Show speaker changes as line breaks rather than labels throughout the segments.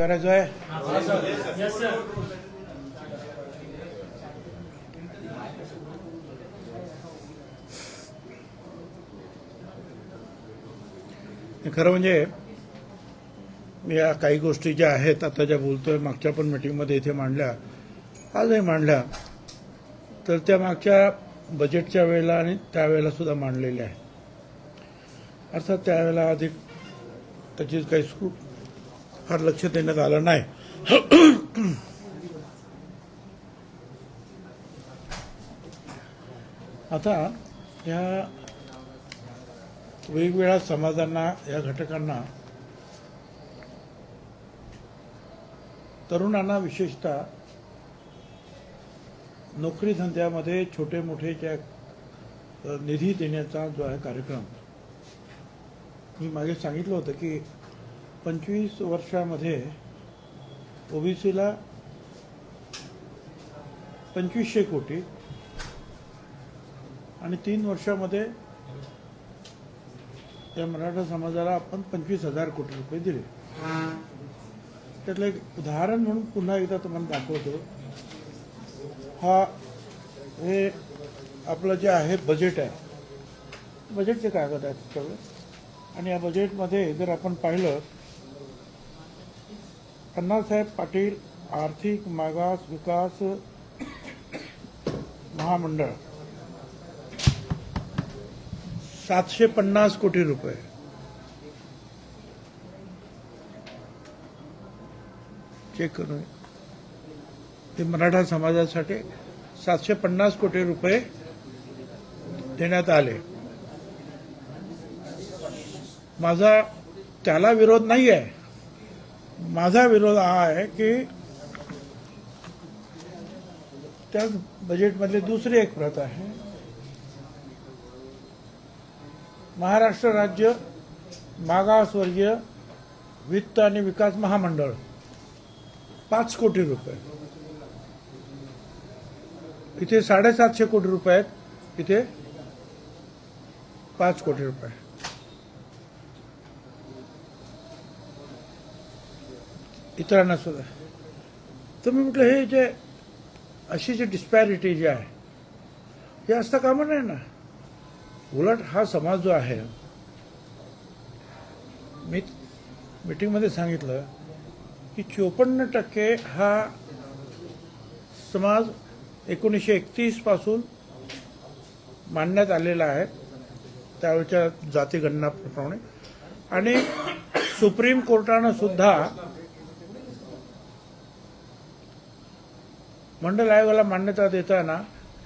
करायचं आहे? खरं म्हणजे या काही गोष्टी ज्या आहेत आता ज्या बोलतोय मागच्या पण मिटिंगमध्ये इथे मांडल्या आजही मांडल्या तर त्या मागच्या बजेटच्या वेळेला आणि त्यावेळेला सुद्धा मांडलेल्या आहेत. अर्थात त्यावेळेला अधिक त्याची काही स्कूप फार लक्ष देण्यात आलं नाही. आता या वेगवेगळ्या समाजांना या घटकांना तरुणांना विशेषतः नोकरी धंद्यामध्ये छोटे मोठे ज्या निधी देण्याचा जो आहे कार्यक्रम. मी मागे सांगितलं होतं की पंचवीस वर्षामध्ये ओबीसीला पंचवीसशे कोटी आणि तीन वर्षामध्ये त्या मराठा समाजाला आपण पंचवीस हजार कोटी रुपये दिले. त्यातलं एक उदाहरण म्हणून पुन्हा एकदा तुम्हाला दाखवतो. हा हे आपलं जे आहे बजेट आहे. बजेटचे कागद आहेत सगळं आणि या बजेटमध्ये जर आपण पाहिलं अण्णासाहेब पाटील आर्थिक मागास विकास महामंडळ. सातशे पन्नास कोटी रुपये. चेक करून ते मराठा समाजासाठी सातशे पन्नास कोटी रुपये देण्यात आले. माझा त्याला विरोध नाही आहे माझा विरोध हा आहे की त्याच बजेटमधली दुसरी एक प्रत आहे. महाराष्ट्र राज्य मागासवर्गीय वित्त आणि विकास महामंडळ पाच कोटी रुपये. इथे साडेसातशे कोटी रुपये आहेत इथे पाच कोटी रुपये. इतरांना सुद्धा. मी म्हटलं हे जे अशी जी डिस्पॅरिटी जी आहे हे असता कामं नाही ना? उलट हा समाज जो आहे मी मीटिंगमध्ये सांगितलं की चोपन्न टक्के हा समाज एकोणीसशे एकतीसपासून मानण्यात मांडण्यात आलेला आहे त्यावेळच्या जातीगणनाप्रमाणे आणि सुप्रीम कोर्टानं सुद्धा मंडल आयोगाला मान्यता देताना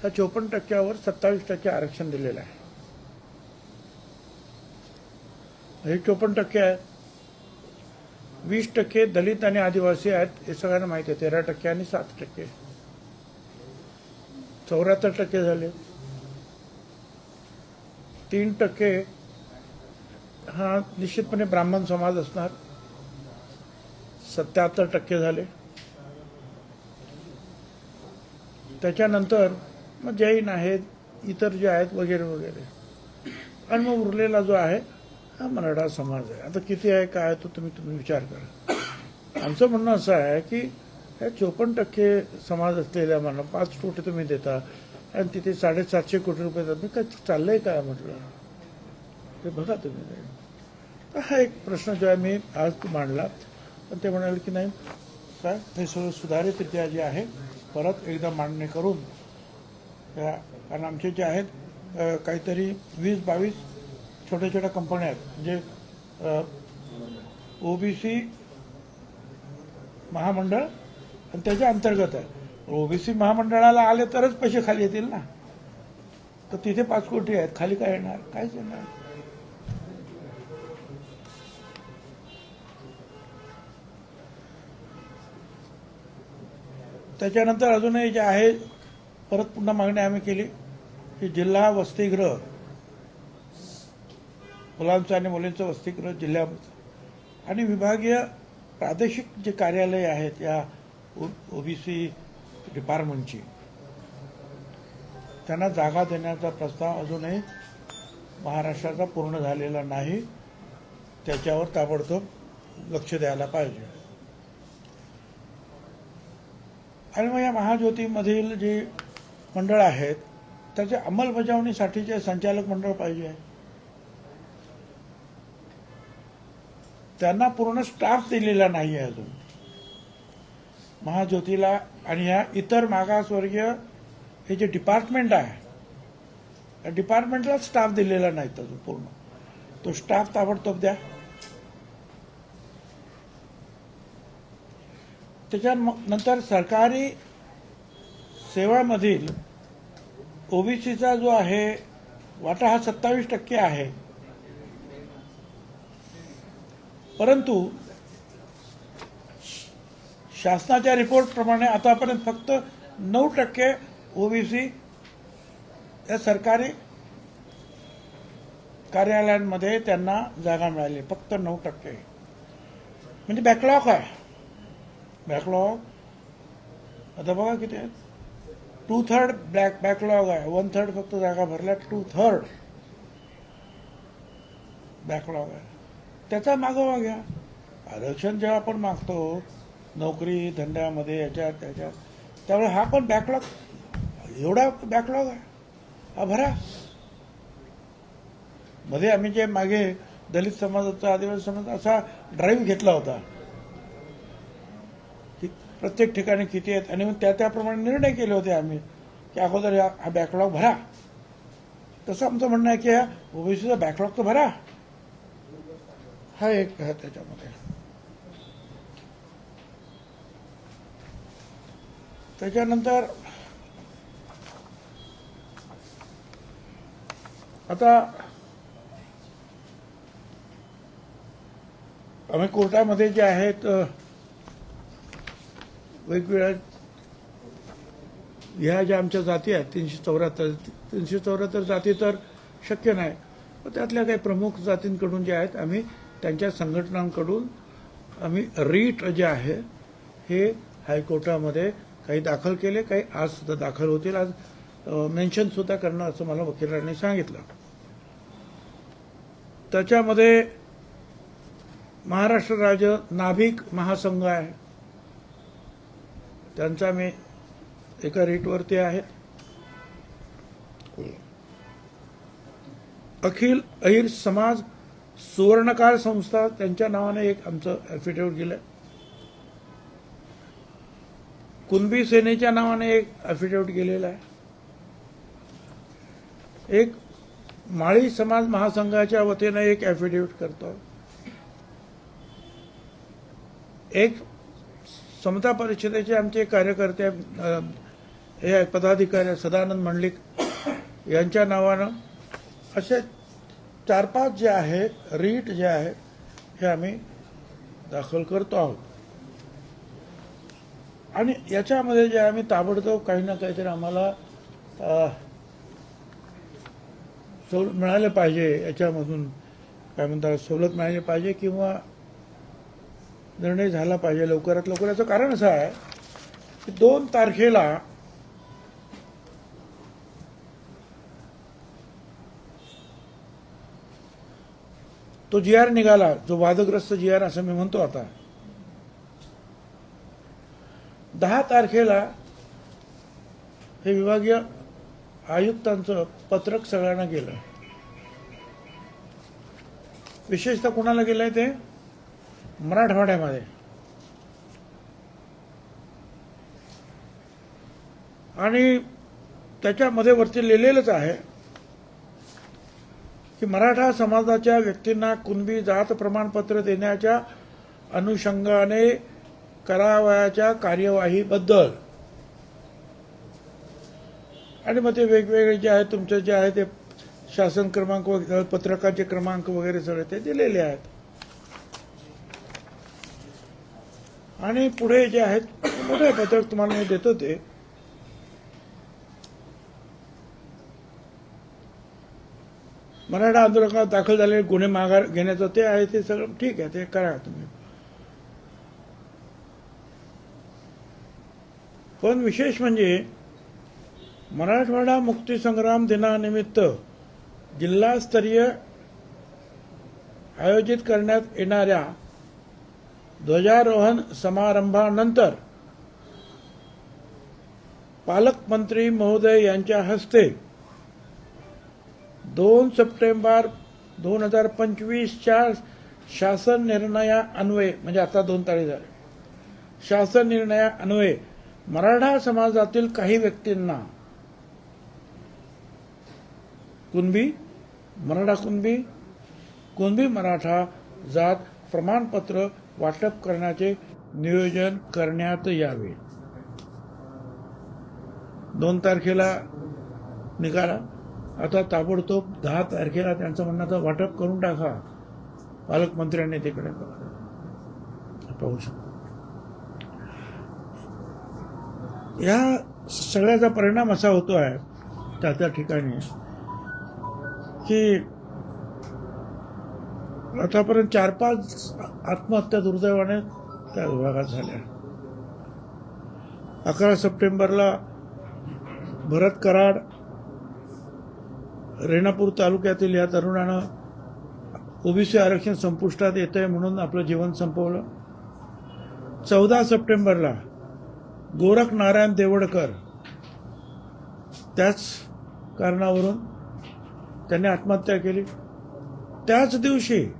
त्या चोपन्न टक्क्यावर सत्तावीस टक्के आरक्षण दिलेलं आहे. हे चोपन्न टक्के आहेत. वीस टक्के दलित आणि आदिवासी आहेत. हे सगळ्यांना माहिती आहे. तेरा टक्के आणि सात टक्के. चौऱ्याहत्तर टक्के झाले. तीन टक्के हा निश्चितपणे ब्राह्मण समाज असणार. सत्याहत्तर टक्के झाले. त्याच्यानंतर मग जैन आहेत इतर जे आहेत वगैरे वगैरे. आणि मग उरलेला जो आहे हा मराठा समाज आहे. आता किती आहे काय आहे तो तुम्ही तुम्ही विचार करा. आमचं म्हणणं असं आहे की हे चोपन्न टक्के समाज असलेल्या मला पाच कोटी तुम्ही देता आणि तिथे साडेसातशे कोटी रुपये देतात काय चाललंय काय म्हटलं? ते बघा तुम्ही. तर हा एक प्रश्न जो आहे मी आज मांडला. पण ते म्हणाले की नाही काय हे सगळं सुधारितरित्या जे आहे परत एकदा मांडणी करून त्या कारण आमचे जे आहेत काहीतरी वीस बावीस छोट्या छोट्या कंपन्या आहेत. म्हणजे, जे ओबीसी महामंडळ आणि त्याच्या अंतर्गत आहे. ओबीसी महामंडळाला आले तरच पैसे खाली येतील ना? तर तिथे पाच कोटी आहेत. खाली काय येणार? काहीच येणार. त्याच्यानंतर अजूनही जे आहे परत पुन्हा मागणी आम्ही केली की जिल्हा वसतिगृह मुलांचं आणि मुलींचं वसतिगृह जिल्ह्यामध्ये आणि विभागीय प्रादेशिक जे कार्यालय आहेत या ओबीसी डिपार्टमेंटची त्यांना जागा देण्याचा प्रस्ताव अजूनही महाराष्ट्राचा पूर्ण झालेला नाही. त्याच्यावर ताबडतोब लक्ष द्यायला पाहिजे. आणि मग या महाज्योतीमधील जे मंडळ आहेत त्याच्या अंमलबजावणीसाठीचे संचालक मंडळ पाहिजे आहे. त्यांना पूर्ण स्टाफ दिलेला नाही आहे अजून. महाज्योतीला आणि ह्या इतर मागासवर्गीय हे जे डिपार्टमेंट आहे त्या डिपार्टमेंटला स्टाफ दिलेला नाही अजून पूर्ण. तो स्टाफ ताबडतोब द्या. त्याच्यानंतर सरकारी सेवामधील ओबीसीचा जो आहे वाटा हा सत्तावीस टक्के आहे. परंतु शासनाच्या रिपोर्टप्रमाणे आतापर्यंत फक्त नऊ टक्के ओबीसी या सरकारी कार्यालयांमध्ये त्यांना जागा मिळाली. फक्त नऊ टक्के. म्हणजे बॅकलॉग आहे. बॅकलॉग आता बघा किती आहेत. टू थर्ड ब्लॅक बॅकलॉग आहे. वन थर्ड फक्त जागा भरल्या टू थर्ड बॅकलॉग आहे. त्याचा मागोवा घ्या. आरक्षण जेव्हा आपण मागतो नोकरी धंद्यामध्ये याच्यात त्याच्यात त्यामुळे हा पण बॅकलॉग एवढा बॅकलॉग आहे. हा भरा. मध्ये आम्ही जे मागे दलित समाजाचा आदिवासी समाज असा ड्राईव्ह घेतला होता प्रत्येक ठिकाणी किती आहेत? आणि मग त्या त्याप्रमाणे निर्णय केले होते आम्ही की अगोदर या- हा बॅकलॉग भरा. तसं आमचं म्हणणं आहे की हा ओबीसीचा बॅकलॉग तर भरा. हा एक आहे त्याच्यामध्ये. त्याच्यानंतर आता आम्ही कोर्टामध्ये जे आहेत वेगवेगळ्या ह्या ज्या आमच्या जाती आहेत तीनशे चौऱ्याहत्तर तीनशे चौऱ्याहत्तर जाती तर शक्य नाही. पण त्यातल्या काही प्रमुख जातींकडून जे आहेत आम्ही त्यांच्या संघटनांकडून आम्ही रीट जे आहे हे हायकोर्टामध्ये काही दाखल केले काही आज सुद्धा दाखल होतील. आज मेन्शन सुद्धा करणं असं मला वकिलांनी सांगितलं. त्याच्यामध्ये महाराष्ट्र राज्य नाभिक महासंघ आहे. त्यांचा मी एका रेटवरती आहे. अखिल अहिर समाज सुवर्णकाळ संस्था त्यांच्या नावाने एक आमचं ॲफिडेव्हिट गेलं कुणबी सेनेच्या नावाने एक ॲफिडेव्हिट गेलेला आहे. एक माळी समाज महासंघाच्या वतीनं एक ॲफिडेव्हिट करतो. एक समता परिषदेचे आमचे कार्यकर्ते हे पदाधिकारी सदानंद मंडलिक यांच्या नावानं असे चार पाच जे आहेत रीट जे आहेत हे आम्ही दाखल करतो आहोत. आणि याच्यामध्ये जे आम्ही ताबडतोब काही ना काहीतरी आम्हाला सवलत मिळालं पाहिजे याच्यामधून काय म्हणतात सवलत मिळाली पाहिजे किंवा निर्णय झाला पाहिजे लवकरात लवकर. याचं कारण असं आहे की दोन तारखेला तो जी आर निघाला जो वादग्रस्त जी आर असं मी म्हणतो आता. दहा तारखेला हे विभागीय आयुक्तांचं पत्रक सगळ्यांना गेलं. विशेषतः कुणाला गेलंय ते? मराठवाड्यामध्ये. आणि त्याच्यामध्ये वरती लिहिलेलंच आहे की मराठा समाजाच्या व्यक्तींना कुणबी जात प्रमाणपत्र देण्याच्या अनुषंगाने करावयाच्या कार्यवाहीबद्दल. आणि मग ते वेगवेगळे जे आहे तुमचं जे आहे ते शासन क्रमांक वगैरे पत्रकाचे क्रमांक वगैरे सगळे ते दिलेले आहेत. आणि पुढे जे आहेत मोठे पत्रक तुम्हाला मी देतो ते. मराठा आंदोलनात दाखल झालेले गुन्हे माघार घेण्याचं ते आहे ते सगळं ठीक आहे ते करा तुम्ही. पण विशेष म्हणजे मराठवाडा मुक्तीसंग्राम दिनानिमित्त जिल्हास्तरीय आयोजित करण्यात येणाऱ्या ध्वजारोहण समारंभानंतर पालकमंत्री महोदय यांच्या हस्ते दोन सप्टेंबर दोन हजार पंचवीसच्या शासन निर्णया अन्वये म्हणजे आता दोन तारीख झाले. शासन निर्णया अन्वये मराठा समाजातील काही व्यक्तींना कुणबी मराठा कुणबी कुणबी मराठा जात प्रमाणपत्र वाटप करण्याचे नियोजन करण्यात यावे. दोन तारखेला निघाला आता ताबडतोब दहा तारखेला त्यांचं म्हणणं तर वाटप करून टाका. पालकमंत्र्यांनी तिकडे पाहू शकतो. या सगळ्याचा परिणाम असा होतो आहे त्या त्या ठिकाणी की आतापर्यंत चार पाच आत्महत्या दुर्दैवाने त्या विभागात झाल्या. अकरा सप्टेंबरला भरत कराड रेणापूर तालुक्यातील या तरुणानं ओबीसी आरक्षण संपुष्टात येत आहे म्हणून आपलं जीवन संपवलं. चौदा सप्टेंबरला गोरख नारायण देवडकर त्याच कारणावरून त्यांनी आत्महत्या केली. त्याच दिवशी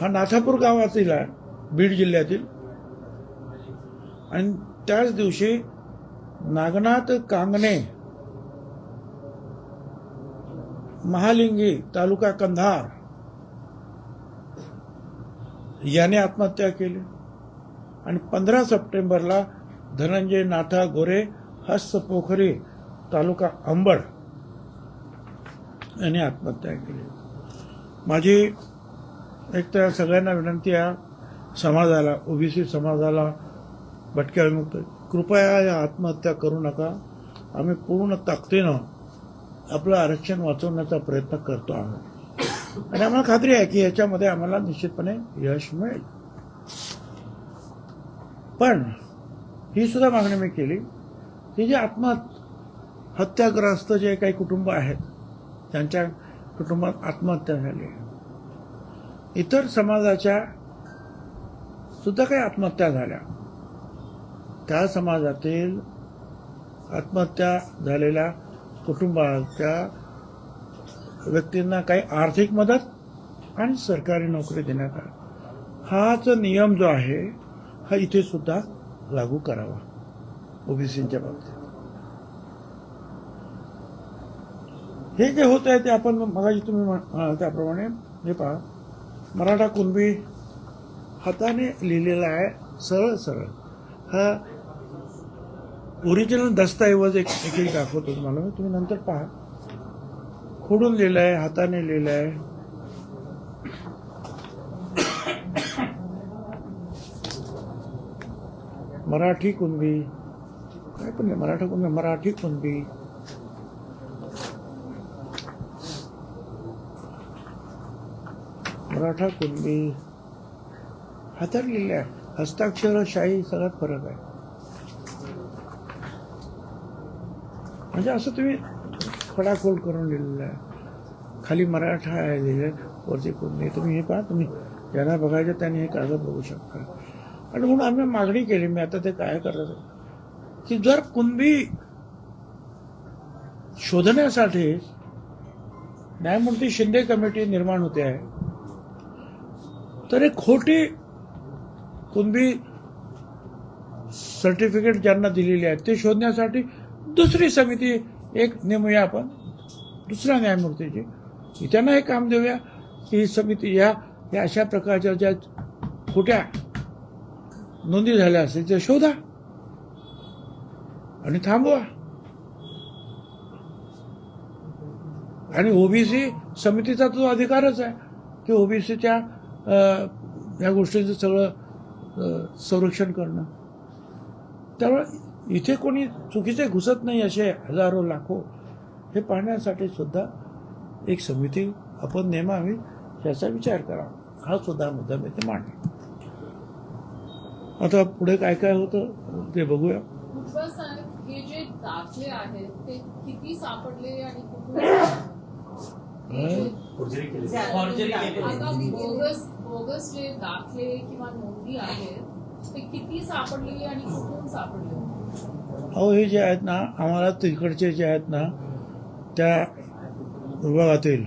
हा नाथापूर गावातील आहे बीड जिल्ह्यातील. आणि त्याच दिवशी नागनाथ कांगणे महालिंगी तालुका कंधार याने आत्महत्या केली. आणि पंधरा सप्टेंबरला धनंजय नाथा गोरे हस्त पोखरी तालुका अंबड यांनी आत्महत्या केली. माझी एक तर सगळ्यांना विनंती आहे समाजाला ओबीसी समाजाला भटक्या विमुक्त कृपया या आत्महत्या करू नका. आम्ही पूर्ण ताकदीनं आपलं आरक्षण वाचवण्याचा प्रयत्न करतो आहोत आणि आम्हाला खात्री आहे की याच्यामध्ये आम्हाला निश्चितपणे यश मिळेल. पण ही सुद्धा मागणी मी केली की जे आत्महत्याग्रस्त जे काही कुटुंब आहेत त्यांच्या कुटुंबात आत्महत्या झाली इतर समाजाच्या सुद्धा काही आत्महत्या झाल्या. त्या समाजातील आत्महत्या झालेल्या कुटुंबाच्या व्यक्तींना काही आर्थिक मदत आणि सरकारी नोकरी देण्यात आली. हाच नियम जो आहे हा इथे सुद्धा लागू करावा ओबीसीच्या बाबतीत. हे जे होत आहे ते आपण मगाशी तुम्ही त्याप्रमाणे हे पहा. मराठा कुणबी हाताने लिहिलेला आहे सरळ सरळ. हा ओरिजिनल दस्तऐवज एक एक एक दाखवतो तुम्हाला. मी. तुम्ही नंतर पहा. खोडून लिहिलं आहे हाताने लिहिलं आहे. मराठी कुणबी. काय पण नाही मराठा कुणबी मराठी कुणबी. मराठा कुणबी हातात आहे हस्ताक्षर शाही सगळ्यात फरक आहे. म्हणजे असं तुम्ही खडाखोल करून लिहिलेलं आहे. खाली मराठा आहे लिहिलं वरती कुणबी तुम्ही हे पहा तुम्ही ज्यांना बघायचं त्यांनी हे कागद बघू शकता. आणि म्हणून आम्ही मागणी केली मी आता ते काय करत की जर कुणबी शोधण्यासाठी न्यायमूर्ती शिंदे कमिटी निर्माण होते आहे तर एक खोटी कुणबी सर्टिफिकेट ज्यांना दिलेली आहे ते शोधण्यासाठी दुसरी समिती एक नेमूया आपण दुसऱ्या न्यायमूर्तीची त्यांना हे काम देऊया की ही समिती या या अशा प्रकारच्या ज्या खोट्या नोंदी झाल्या असतील त्या शोधा आणि थांबवा. आणि ओबीसी समितीचा तो अधिकारच आहे की ओबीसीच्या या गोष्टींचं सगळं संरक्षण करणं. त्यामुळे इथे कोणी चुकीचे घुसत नाही असे हजारो लाखो हे पाहण्यासाठी सुद्धा एक समिती आपण नेमावी याचा विचार करावा. हा सुद्धा मुद्दा मी ते मांडला आता पुढे काय काय होतं ते बघूया.
हे जे दाखले आहेत ते किती सापडले आणि कुठून बोगस जे दाखले किंवा नोंदी आहेत ते किती सापडलेले आणि कुठून सापडले
अहो हे जे आहेत ना आम्हाला तिकडचे जे आहेत ना त्या विभागातील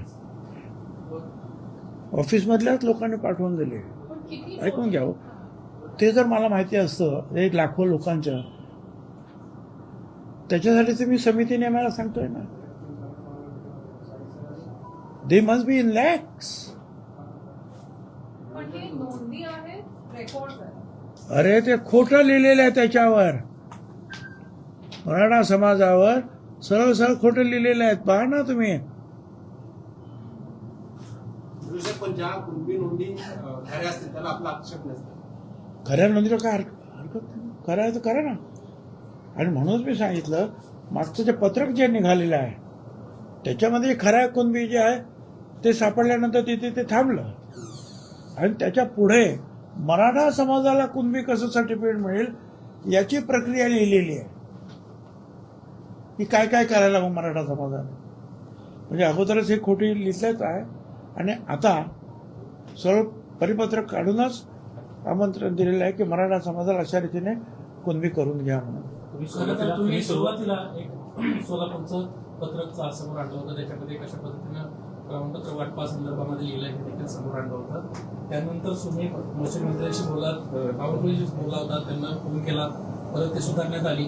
ऑफिसमधल्याच लोकांनी पाठवून दिले. ऐकून घ्या हो. ते जर मला माहिती असतं एक लाखो लोकांच्या त्याच्यासाठी तर मी समिती नेमायला सांगतोय ना. They must be in lakhs
नोंदी आहेत रेकॉर्ड आहे.
अरे ते खोटं लिहिलेलं आहे त्याच्यावर. मराठा समाजावर सरळ सरळ खोटं लिहिलेलं आहे. पहा ना तुम्ही.
पण ज्या नोंदी खऱ्या असतील त्याला आपला आक्षेप नसतो.
खऱ्या नोंदीला काय हरकत हरकत नाही. खरं आहे तर करा ना. आणि म्हणूनच मी सांगितलं मागचं जे पत्रक जे निघालेलं आहे त्याच्यामध्ये खऱ्या कुणबी जे आहे ते सापडल्यानंतर तिथे ते थांबलं. आणि त्याच्या पुढे मराठा समाजाला कुणबी कसं सर्टिफिकेट मिळेल याची प्रक्रिया लिहिलेली आहे. की काय काय करायला मग मराठा समाजाने? म्हणजे अगोदरच हे खोटी लिहिलेच आहे. आणि आता सरळ परिपत्रक काढूनच आमंत्रण दिलेलं आहे की मराठा समाजाला अशा रीतीने कुणबी करून घ्या म्हणून.
तुम्ही सुरुवातीला एक सोलापूरचं पत्रक समोर त्याच्यामध्ये कशा पद्धतीनं प्रमाणपत्र वाटपा संदर्भामध्ये लिहिलं हे देखील समोर आणलं होतं. त्यानंतर तुम्ही महसूल मंत्र्यांशी बोलात बावनकुळेशी बोलला होता. त्यांना फोन केला. परत ते सुधारण्यात आली.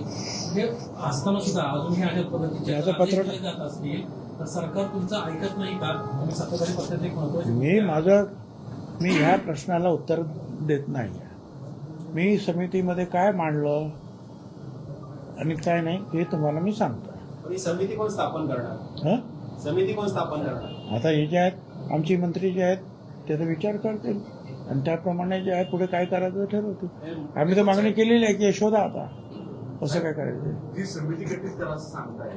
हे असताना सुद्धा अजूनही अशा पद्धतीचे जात असतील तर सरकार तुमचं ऐकत नाही का? तुम्ही सत्ताधारी पक्षात एक महत्वाची
मी माझं मी ह्या प्रश्नाला उत्तर देत नाही. मी समितीमध्ये काय मांडलं? आणि काय नाही हे तुम्हाला मी सांगतो
समिती कोण स्थापन करणार?
हं?
समिती कोण स्थापन करणार?
आता हे जे आहेत आमचे मंत्री जे आहेत त्याचा विचार करतील. आणि त्याप्रमाणे जे आहे पुढे काय करायचं ते ठरवतील. आम्ही तर मागणी केलेली आहे की शोधा आता. कसं काय करायचं
जी समिती गठीत असं सांगताय.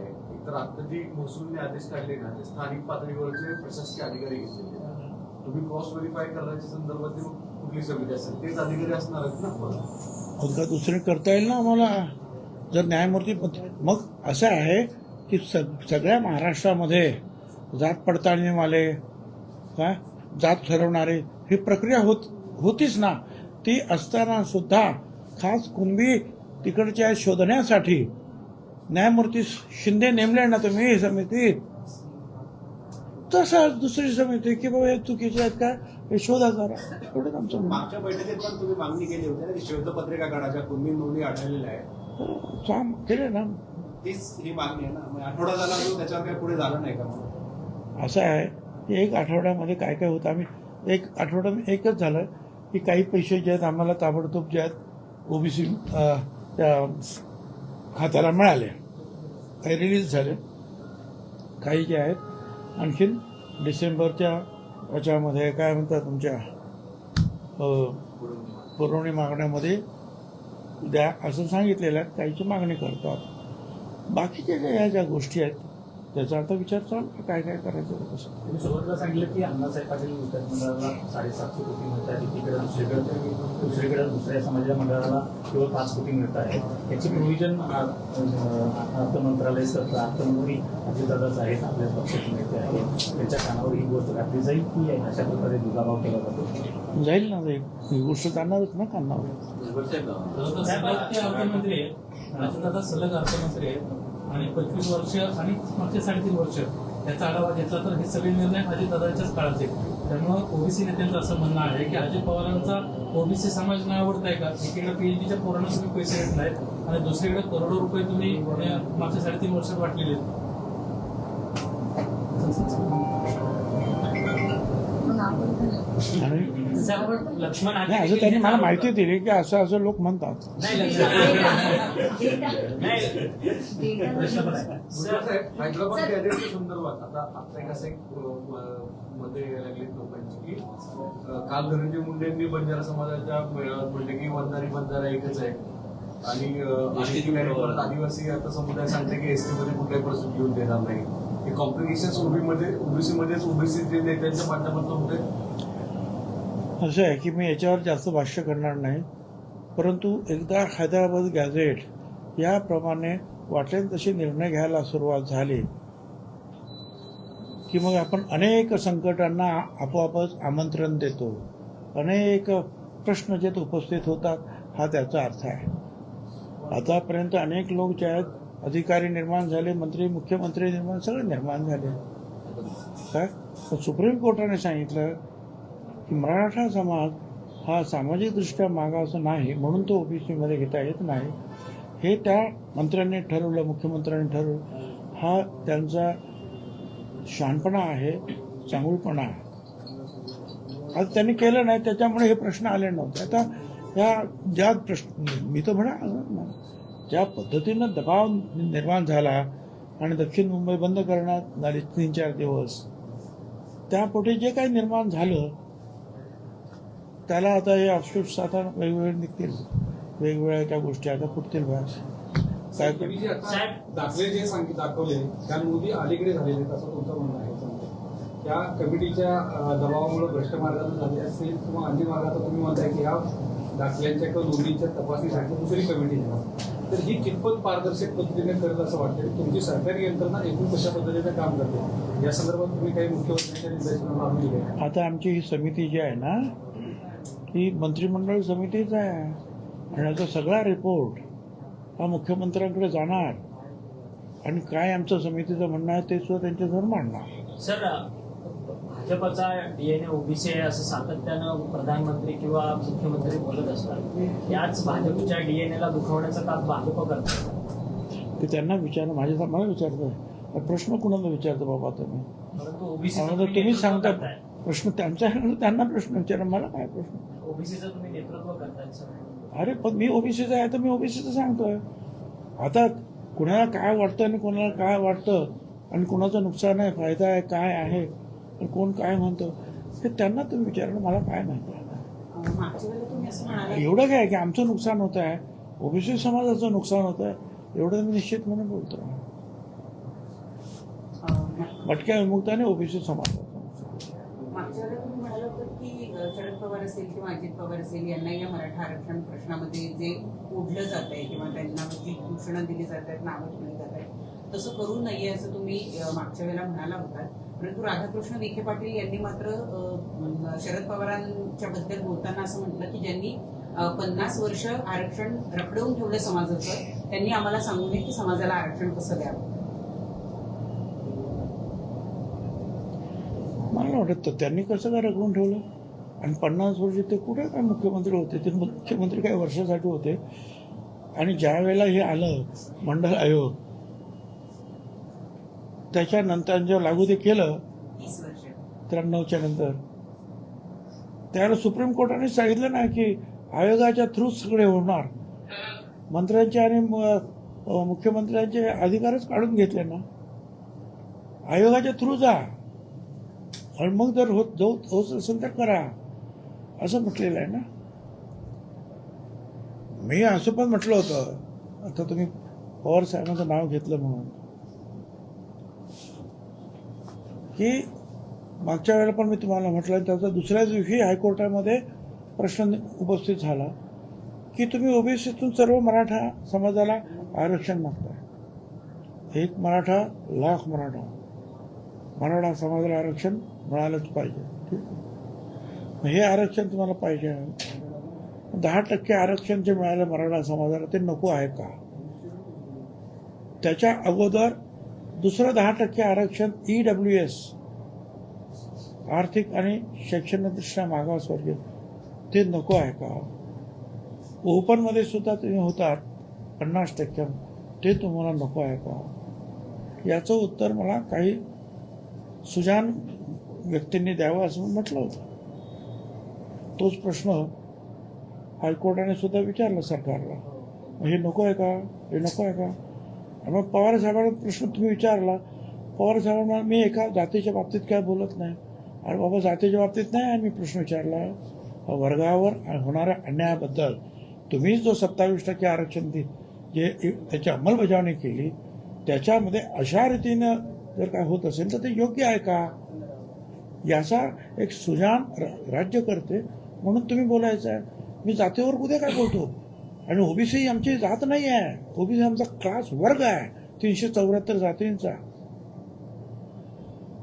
तर आता जी महसूलने आदेश काढले ना ते स्थानिक पातळीवरचे प्रशासकीय अधिकारी घेतले. तुम्ही क्रॉस व्हेरीफाय करण्याच्या संदर्भात कुठली समिती असेल तेच अधिकारी असणार आहेत ना
का दुसरे करता येईल ना आम्हाला. जर न्यायमूर्ती मग असं आहे की सग सगळ्या महाराष्ट्रामध्ये जात पडताळणीवाले काय जात ठरवणारे ही प्रक्रिया होत होतीच ना. ती असताना सुद्धा खास कुणबी तिकडच्या शोधण्यासाठी न्यायमूर्ती शिंदे नेमले ना तुम्ही ही समिती? तसंच दुसरी समिती की बाबा हे चुकीचे आहेत का? हे शोधा जरा. एवढंच आमचं.
मागच्या बैठकीत पण तुम्ही मागणी केली होती ना की शोधपत्रिका काढायच्या कुणबी नोंदी आढळलेल्या आहे.
काम केलं ना.
तीच ही मागणी आहे ना. आठवडा झाला त्याच्यावर काही पुढे झालं नाही का
असं आहे की एक आठवड्यामध्ये काय काय होतं आम्ही एक आठवड्यात एकच झालं की काही पैसे जे आहेत आम्हाला ताबडतोब जे आहेत ओबीसी त्या खात्याला मिळाले. काही रिलीज झाले. काही जे आहेत आणखीन डिसेंबरच्या याच्यामध्ये काय म्हणतात तुमच्या पुरवणी मागण्यामध्ये द्या असं सांगितलेलं आहे काहीची मागणी करतात. बाकीच्या ज्या ह्या ज्या गोष्टी आहेत त्याचा आता विचार चालू आहे, काय काय करायचं कसं.
सुरुवातीला सांगितलं की अण्णासाहेब पाटील विकास मंडळाला साडेसातशे कोटी मिळत आहे एकीकडे दुसरीकडे दुसरीकडे दुसऱ्या समाजाच्या मंडळाला केवळ पाच कोटी मिळत आहे याची प्रोव्हिजन अर्थ मंत्रालय सरकार अर्थमंत्री अजितदादाच आहेत आपल्या पक्षाचे नेते आहेत. त्यांच्या कानावर ही गोष्ट घातली जाईल की अशा प्रकारे दुजाभाव केला जातो.
जाईल ना. ही गोष्ट जाणारच ना कानावर
अर्थमंत्री अजितदादा सलग अर्थमंत्री आहेत. आणि पंचवीस वर्ष आणि मागचे साडेतीन वर्ष याचा आढावा घेतला तर हे सगळे निर्णय अजितदादांच्याच काळात आहेत त्यामुळं ओबीसी नेत्यांचं असं म्हणणं आहे की अजित पवारांचा ओबीसी समाज नाही आवडत आहे का? एकीकडे पीएचडीच्या पोरांना तुम्ही पैसे देत नाहीत आणि दुसरीकडे करोडो रुपये तुम्ही मागच्या साडेतीन वर्षात वाटलेले आहेत.
आणि
लक्ष्मण
नाही असं त्यांनी मला माहिती दिली की असं असं लोक म्हणतात.
हैदराबाद संदर्भात आता आता मध्ये यायला लागली लोकांची की काल धनंजय मुंडेंनी बंजारा समाजाच्या मेळाव्यात म्हणले की वंजारी बंजारा एकच आहे. आणि आदिवासी आता समुदाय सांगते की एसटी मध्ये कुठलाही प्रसूत येऊन देणार नाही. हे कॉम्प्लिकेशन ओबीमध्ये ओबीसी मध्येच ओबीसी जे नेत्यांच्या माध्यमातून होते
असं आहे की मी याच्यावर जास्त भाष्य करणार नाही. परंतु एकदा हैदराबाद गॅझेट याप्रमाणे वाटेल तसे निर्णय घ्यायला सुरुवात झाली की मग आपण अनेक संकटांना आपोआपच आमंत्रण देतो. अनेक प्रश्न जे उपस्थित होतात हा त्याचा अर्थ आहे. आतापर्यंत अनेक लोक जे आहेत अधिकारी निर्माण झाले मंत्री मुख्यमंत्री निर्माण सगळे निर्माण झाले. काय? पण सुप्रीम कोर्टाने सांगितलं की मराठा समाज हा सामाजिकदृष्ट्या मागास नाही म्हणून तो ओबीसीमध्ये घेता येत नाही. हे त्या मंत्र्यांनी ठरवलं मुख्यमंत्र्यांनी ठरवलं. हा त्यांचा शहाणपणा आहे चांगुलपणा आहे. आज त्यांनी केलं नाही त्याच्यामुळे हे प्रश्न आले नव्हते. आता ह्या ज्या प्रश्न मी तर म्हणा ज्या पद्धतीनं दबाव निर्माण झाला आणि दक्षिण मुंबई बंद करण्यात आली तीन चार दिवस त्यापोटी जे काही निर्माण झालं त्याला आता हे अफसूस आता वेगवेगळे निघतील. वेगवेगळ्या त्या गोष्टी. आता फुटतील बाहेर काय
तुम्ही जे आता दाखले जे दाखवले त्या नोंदी अलीकडे झालेले असं तुमचं म्हणणं आहे. त्या कमिटीच्या दबावामुळे भ्रष्ट मार्गातून झाले असतील किंवा अन्य मार्गात तुम्ही म्हणताय की ह्या दाखल्यांच्या किंवा नोंदींच्या तपासणीसाठी दुसरी कमिटी नेणार तर ही कितपत पारदर्शक पद्धतीने करत असं वाटतं तुमची सरकारी यंत्रणा एकूण कशा पद्धतीने काम करते? या संदर्भात तुम्ही काही मुख्यमंत्र्यांच्या दिले आहे?
आता आमची ही समिती जी आहे ना ही मंत्रिमंडळ समितीच आहे. आणि याचा सगळा रिपोर्ट हा मुख्यमंत्र्यांकडे जाणार. आणि काय आमचं समितीचं म्हणणं आहे ते सुद्धा त्यांच्यासमोर मांडणार.
सर भाजपचा डीएनए ओबीसी आहे असं सातत्यानं प्रधानमंत्री किंवा मुख्यमंत्री बोलत असतात. याच भाजपच्या डीएनए ला दुखवण्याचं काम भाजप करतात
ते त्यांना विचार माझ्या मला विचारतोय. प्रश्न कुणाला विचारतो बाबा तुम्ही? तुम्ही सांगता. प्रश्न त्यांचा त्यांना प्रश्न विचारा. मला काय प्रश्न?
ओबीसीचं तुम्ही नेतृत्व करताय
अरे पण मी ओबीसीचा आहे तर मी ओबीसीचं सांगतोय. आता कुणाला काय वाटतं आणि कोणाला काय वाटतं आणि कुणाचं नुकसान आहे फायदा आहे काय आहे आणि कोण काय म्हणतं हे त्यांना तुम्ही विचारणं मला काय माहिती एवढं काय की आमचं नुकसान होत आहे ओबीसी समाजाचं नुकसान होत आहे एवढं मी निश्चित म्हणून बोलतो. भटक्या विमुक्ताने ओबीसी समाजाचं नुकसान
शरद पवार असेल किंवा अजित पवार असेल यांना या मराठा आरक्षण प्रश्नामध्ये जे ओढलं जात आहे किंवा त्यांना जी घोषणा दिली जात आहेत नावं ठेवली जात आहेत तसं करू नये असं तुम्ही मागच्या वेळेला म्हणाला होता. परंतु राधाकृष्ण विखे पाटील यांनी मात्र शरद पवारांच्या बद्दल बोलताना असं म्हटलं की ज्यांनी पन्नास वर्ष आरक्षण रखडवून ठेवलं समाजाचं त्यांनी आम्हाला सांगू नये की समाजाला आरक्षण कसं द्यावं.
मला वाटत त्यांनी कसं काय रखडून ठेवलं? आणि पन्नास वर्ष ते कुठे काय मुख्यमंत्री होते? ते मुख्यमंत्री काही वर्षासाठी होते. आणि ज्या वेळेला हे आलं मंडल आयोग त्याच्यानंतर जेव्हा लागू ते केलं त्र्याण्णवच्या नंतर. त्यावेळेला सुप्रीम कोर्टाने सांगितलं ना की आयोगाच्या थ्रू सगळे होणार. मंत्र्यांचे आणि मुख्यमंत्र्यांचे अधिकारच काढून घेतले ना. आयोगाच्या थ्रू जा. आणि मग जर होत जाऊ होत असेल तर करा. असं म्हटलेलं आहे ना? मी असं पण म्हटलं होतं. आता तुम्ही पवार साहेबांचं नाव घेतलं म्हणून. की मागच्या वेळेला पण मी तुम्हाला म्हटलं त्याचा दुसऱ्या दिवशी हायकोर्टामध्ये प्रश्न उपस्थित झाला की तुम्ही ओबीसीतून सर्व मराठा समाजाला आरक्षण मागताय. एक मराठा लाख मराठा. मराठा समाजाला आरक्षण मिळालंच पाहिजे. ठीक आहे? हे आरक्षण तुम्हाला पाहिजे. दहा टक्के आरक्षण जे मिळालं मराठा समाजाला ते नको आहे का? त्याच्या अगोदर दुसरं दहा टक्के आरक्षण ई डब्ल्यू एस आर्थिक आणि शैक्षणिकदृष्ट्या मागासवर्गीय ते नको आहे का? ओपनमध्ये सुद्धा तुम्ही होतात पन्नास टक्के ते तुम्हाला नको आहे का? याचं उत्तर मला काही सुजान व्यक्तींनी द्यावं असं म्हटलं होतं. तोच प्रश्न हायकोर्टाने सुद्धा विचारला सरकारला. मग हे नको आहे का? हे नको आहे का? आणि मग पवार साहेबांना प्रश्न तुम्ही विचारला. पवार साहेबांना मी एका जातीच्या बाबतीत काय बोलत नाही. अरे बाबा जातीच्या बाबतीत नाही आणि मी प्रश्न विचारला. वर्गावर होणाऱ्या अन्यायाबद्दल तुम्हीच जो सत्तावीस टक्के आरक्षण दि जे त्याची अंमलबजावणी केली त्याच्यामध्ये अशा रीतीनं जर काय होत असेल तर ते योग्य आहे का? याचा एक सुजान र- राज्य करते म्हणून तुम्ही बोलायचं आहे. मी जातीवर उद्या काय बोलतो? आणि ओबीसी आमची जात नाही आहे. ओबीसी आमचा क्लास वर्ग आहे. तीनशे चौऱ्याहत्तर जातींचा.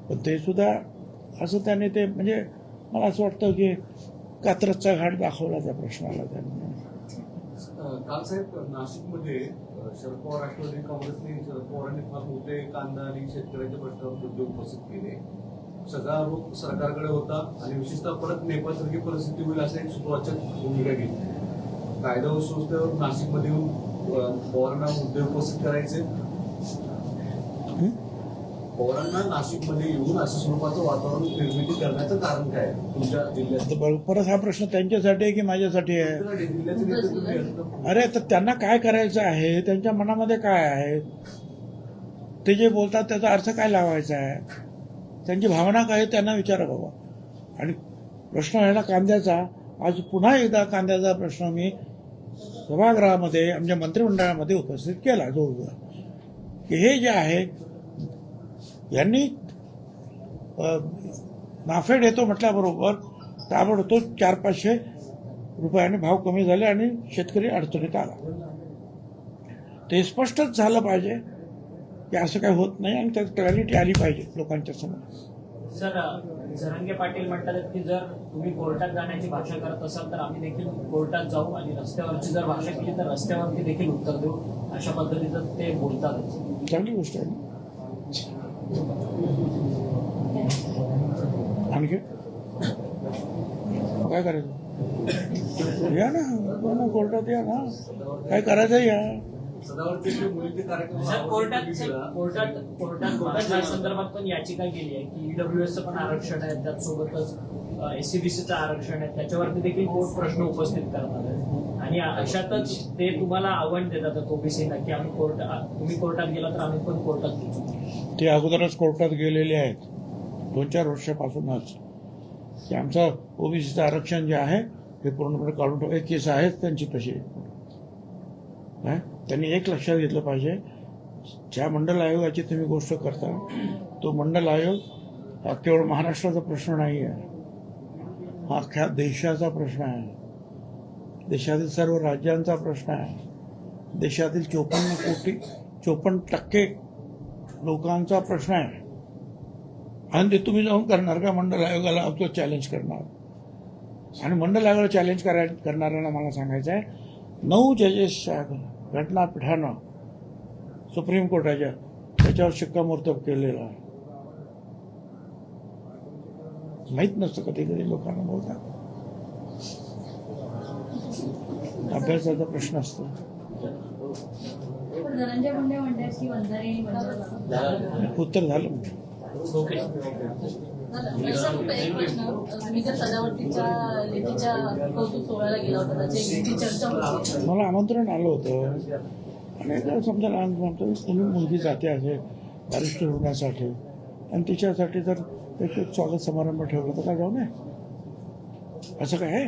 पण ते सुद्धा असं त्याने ते म्हणजे मला असं वाटतं की कात्रजचा घाट दाखवला त्या प्रश्नाला त्यांनी.
काल साहेब नाशिकमध्ये शरद पवार राष्ट्रवादी काँग्रेसने शरद पवारांनी फार मोठे कांदा आणि शेतकऱ्यांच्या प्रश्नावर मुद्दे उपस्थित केले. सगळा आरोप सरकारकडे होता आणि विशेषतः परत नेपाळसारखी परिस्थिती होईल असं एक सुवाचक भूमिका घेतली. कायदा व सुव्यवस्थेवर नाशिकमध्ये येऊन पवारांना मुद्दे उपस्थित करायचे. पवारांना नाशिकमध्ये येऊन असं स्वरूपाचं वातावरण निर्मिती करण्याचं कारण काय? तुमच्या जिल्ह्यात?
परत हा प्रश्न त्यांच्यासाठी आहे की माझ्यासाठी आहे. अरे तर त्यांना काय करायचं आहे? त्यांच्या मनामध्ये काय आहे? ते जे बोलतात त्याचा अर्थ काय लावायचा आहे? त्यांची भावना काय त्यांना विचारा बाबा. आणि प्रश्न आहे कांद्याचा. आज पुन्हा एकदा कांद्याचा प्रश्न मी सभागृहामध्ये आमच्या मंत्रिमंडळामध्ये उपस्थित केला जवळजवळ की हे जे आहे यांनी नाफेड येतो म्हटल्याबरोबर ताबडतोब चार पाचशे रुपयाने भाव कमी झाले आणि शेतकरी अडचणीत आला. ते स्पष्टच झालं पाहिजे. की असं काही होत नाही आणि त्यात क्लॅरिटी आली पाहिजे लोकांच्या समोर.
सर जरांगे पाटील म्हणतात की जर तुम्ही कोर्टात जाण्याची भाषा करत असाल तर आम्ही देखील कोर्टात जाऊ आणि रस्त्यावरची जर भाषा केली तर रस्त्यावरती देखील उत्तर देऊ. अशा पद्धतीचं ते बोलतात
चांगली गोष्ट आहे. आणखी? काय करायचं? या ना, कोर्टात या ना. काय करायचं या?
सर कोर्टात. कोर्टात कोर्टात कोर्टात या संदर्भात पण याचिका केली आहे की ईडब्ल्यूएसचं पण आरक्षण आहे त्याचसोबतच एससीबीसीचं आरक्षण आहे त्याच्यावरती देखील कोर्ट प्रश्न उपस्थित करतात आहे. आणि अशातच ते तुम्हाला आव्हान देतात ओबीसीला की आम्ही कोर्ट तुम्ही कोर्टात गेला तर आम्ही पण कोर्टात घेऊ
ते अगोदरच कोर्टात गेलेले आहेत दोन चार वर्षापासूनच की आमचं ओबीसीचं आरक्षण जे आहे हे पूर्णपणे काढून एक केस आहेत त्यांची तशी काय? त्यांनी एक लक्षात घेतलं पाहिजे ज्या मंडल आयोगाची तुम्ही गोष्ट करता तो मंडल आयोग हा केवळ महाराष्ट्राचा प्रश्न नाही आहे हा अख्ख्या देशाचा प्रश्न आहे. देशातील सर्व राज्यांचा प्रश्न आहे. देशातील चोपन्न कोटी चोपन्न टक्के लोकांचा प्रश्न आहे. आणि ते तुम्ही जाऊन करणार का? मंडल आयोगाला तो चॅलेंज करणार. आणि मंडल आयोगाला चॅलेंज कराय करणाऱ्यांना मला सांगायचं आहे नऊ जजेसच्या घटनापीठानं सुप्रीम कोर्टाच्या त्याच्यावर शिक्कामोर्तब केलेला आहे. माहीत नसतं कधी कधी लोकांना बोलतात. अभ्यासाचा प्रश्न असतो. उत्तर झालं मला आमंत्रण आलं होतं. आणि समजा लहान म्हणतो तुम्ही मुलगी जाते असे बॅरिस्टर होण्यासाठी आणि तिच्यासाठी जर एक स्वागत समारंभ ठेवला तर काय जाऊ नये? असं काय आहे?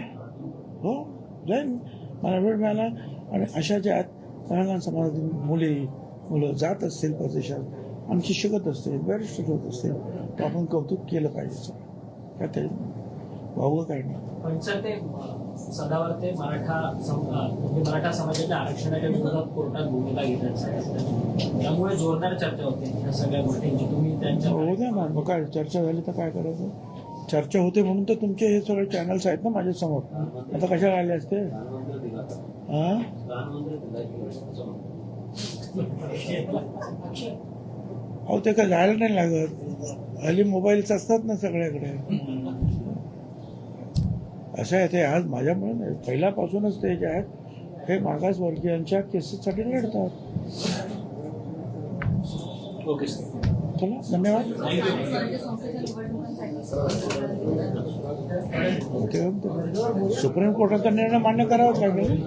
हो? जाईन. मला वेळ मिळाला. आणि अशा ज्या लहान लहान समाजातील मुली मुलं जात असतील परदेशात आणखी शिकत असतील बॅरिस्टर होत असतील आपण कौतुक केलं पाहिजे काय ते वावगं काही नाही
पण सर ते सदावर ते मराठा म्हणजे मराठा समाजाच्या आरक्षणाच्या विरोधात कोर्टात भूमिका घेतात सर. त्यामुळे जोरदार चर्चा होते या सगळ्या गोष्टींची. तुम्ही त्यांच्या
हो द्या ना मग काय चर्चा झाली तर काय करायचं? चर्चा होते म्हणून तर तुमचे हे सगळे चॅनल्स आहेत ना माझ्यासमोर. आता कशाला आले असते? हा अहो ते काय जायला नाही लागत. हल्ली मोबाईल्स असतात ना सगळ्याकडे. असं आहे ते आज माझ्यामुळे नाही. पहिल्यापासूनच ते जे आहेत हे मागासवर्गीयांच्या केसेससाठी लढतात.
ओके
चला धन्यवाद. सुप्रीम कोर्टाचा निर्णय मान्य करावाच लागेल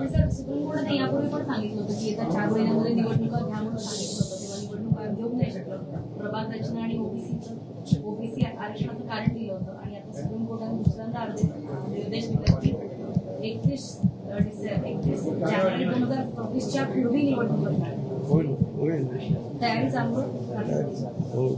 रचना आणि ओबीसीचं ओबीसी आरक्षणाचं कारण दिलं होतं. आणि आता सुप्रीम कोर्टाने दुसऱ्यांदा अर्ज निर्देश दिले की एकतीस डिसेंबर एकतीस जानेवारी दोन हजार चोवीसच्या पूर्वी निवडणूक तयारी चालू.
हो.